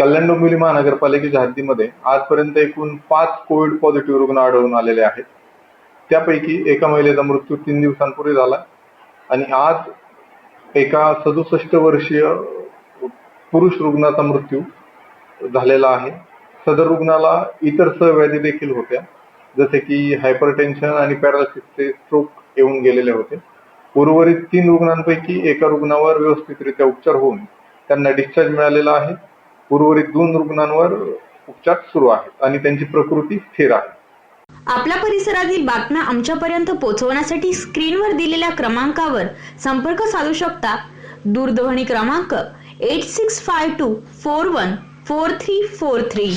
कल्याण डोंबिवली महानगरपालिकेच्या हद्दीमध्ये आजपर्यंत एकूण पाच कोविड पॉझिटिव्ह रुग्ण आढळून आलेले आहेत. त्यापैकी एका महिलेचा मृत्यू तीन दिवसांपूर्वी झाला आणि आज एका सदुसष्ट वर्षीय पुरुष रुग्णाचा मृत्यू झालेला आहे. सदर रुग्णाला इतर सहव्याधी देखील होत्या जसे की हायपरटेन्शन आणि पॅरालिसिसचे स्ट्रोक येऊन गेलेले होते. उर्वरित तीन रुग्णांपैकी एका रुग्णावर व्यवस्थितरित्या उपचार होऊन त्यांना डिस्चार्ज मिळालेला आहे. उर्वरित दोन रुग्णांवर उपचार सुरू आहेत आणि त्यांची प्रकृती स्थिर आहे. आपल्या परिसरातील बातम्या आमच्यापर्यंत पोहोचवण्यासाठी स्क्रीनवर दिलेल्या क्रमांकावर संपर्क साधू शकता. दूरध्वनी क्रमांक eight six five two four one four three four three